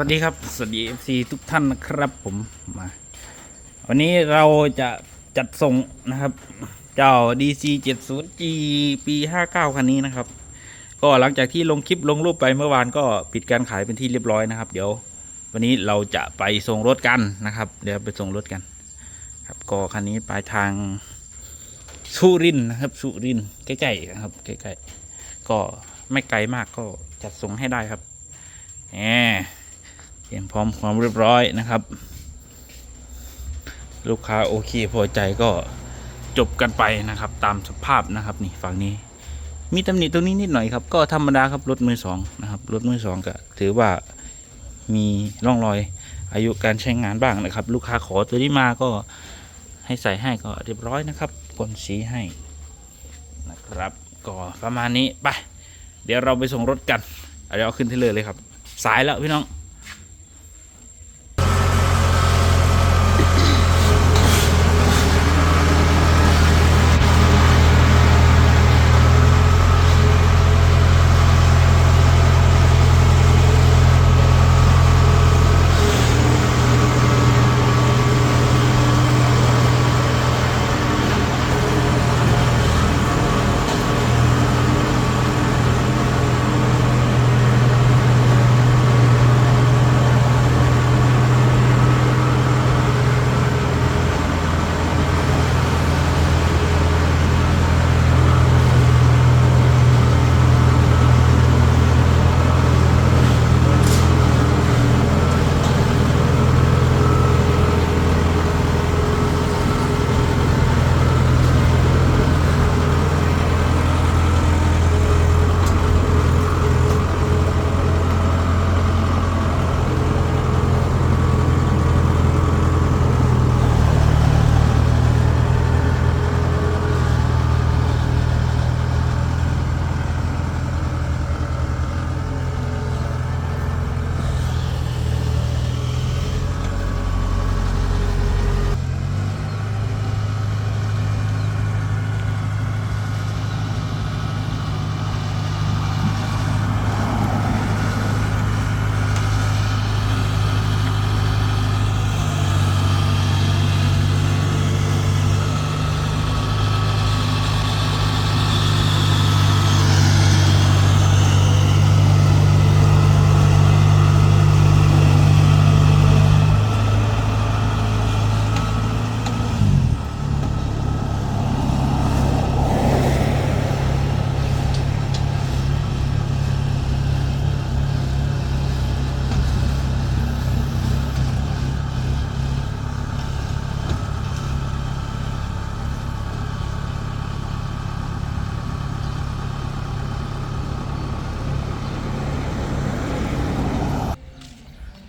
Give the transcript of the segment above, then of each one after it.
วัสดีครับ สวัสดี FC ทุกท่านนะครับผมมา วันนี้เราจะจัดส่งนะครับ เจ้า DC 70G ปี 59 คันนี้นะครับ ก็หลังจากที่ลงคลิปลงรูปไปเมื่อวานก็ปิดการขายเป็นที่เรียบร้อยนะครับ เดี๋ยววันนี้เราจะไปส่งรถกันนะครับ เดี๋ยวไปส่งรถกัน ครับ ก็คันนี้ปลายทางสุรินทร์นะครับสุรินทร์ใกล้ๆนะครับใกล้ๆก็ไม่ไกลมากก็จัดส่งให้ได้ครับแหม เตรียมพร้อมความเรียบร้อยนะครับ ลูกค้าโอเคพอใจก็จบกันไปนะครับ ตามสภาพนะครับนี่ฝั่งนี้ มีตำหนิตรงนี้นิดหน่อยครับ ก็ธรรมดาครับรถมือสองนะครับรถมือสองก็ถือว่ามีร่องรอยอายุการใช้งานบ้างนะครับ ลูกค้าขอตัวนี้มาก็ให้ใส่ให้ก็เรียบร้อยนะครับกลสีให้นะครับ ก็ประมาณนี้ไปเดี๋ยวเราไปส่งรถกันเอาเดี๋ยวเอาขึ้นที่เลยเลยครับ สายแล้วพี่น้อง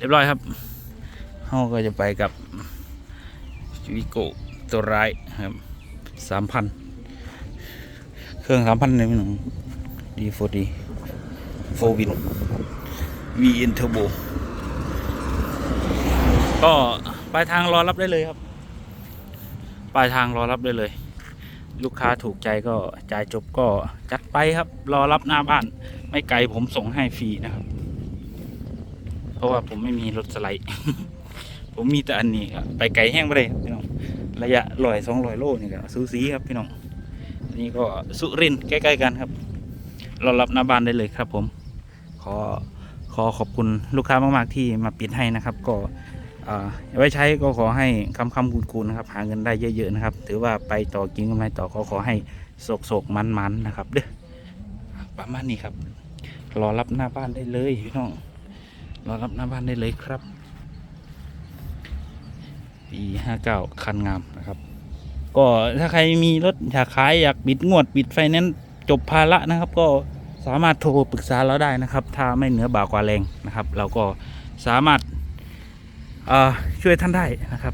ยบร้อยครับเราก็จะไปกับวิโกตัวร้ายครับสามพันเครื่องสามพันเลยพี่น้องดีโฟดีโฟวินวีเอ็นเทอร์โบก็ปลายทางรอรับได้เลยครับ ปลายทางรอรับได้เลย ลูกค้าถูกใจก็จ่ายจบก็จัดไปครับ รอรับหน้าบ้าน ไม่ไกลผมส่งให้ฟรีนะครับ เพราะว่าผมไม่มีรถสไลด์ ผมมีแต่อันนี้ครับไปไกลแห้งไปเลยพี่น้องระยะลอยสองลอยโลนี่ก็สูสีครับพี่น้องอันนี้ก็สุรินใกล้ๆกันครับรอรับหน้าบ้านได้เลยครับ ผม ขอขอขอบคุณลูกค้ามากๆที่มาปิดให้นะครับ ก็อ่าไว้ใช้ก็ขอให้คำคำคูณๆนะครับ หาเงินได้เยอะๆนะครับ ถือว่าไปต่อกินกำไรต่อก็ขอให้โศกๆมันๆนะครับ เด้อประมาณนี้ครับ รอรับหน้าบ้านได้เลยพี่น้อง รอรับหน้าบ้านได้เลยครับ ปีห้าเก้าคันงามนะครับ ก็ถ้าใครมีรถอยากขายอยากปิดงวดปิดไฟแนนซ์จบภาระนะครับ ก็สามารถโทรปรึกษาเราได้นะครับ ถ้าไม่เหนือบ่ากว่าแรงนะครับ เราก็สามารถช่วยท่านได้นะครับ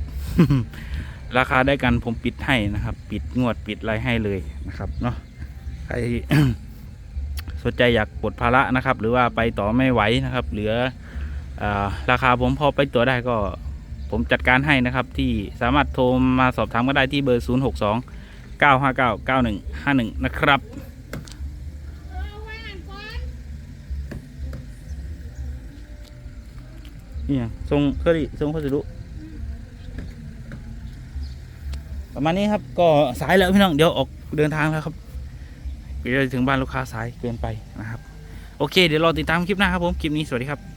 ราคาได้กันผมปิดให้นะครับ ปิดงวดปิดอะไรให้เลยนะครับเนาะใครสนใจอยากปลดภาระนะครับ หรือว่าไปต่อไม่ไหวนะครับ เหลือ ราคาผมพอไปตัวได้ก็ผมจัดการให้นะครับที่สามารถโทรมาสอบถามก็ได้ที่เบอร์ 0 6 2 9 5 9 9 1 5 1 นะครับเอาไว้หันก่อนนี่ยทรงเคอรี่ทรงพัสดุประมาณนี้ครับก็สายแล้วพี่น้องเดี๋ยวออกเดินทางแล้วครับเดี๋ยวถึงบ้านลูกค้าสายเกินไปนะครับ โอเค เดี๋ยวรอติดตามคลิปหน้าครับผม คลิปนี้สวัสดีครับ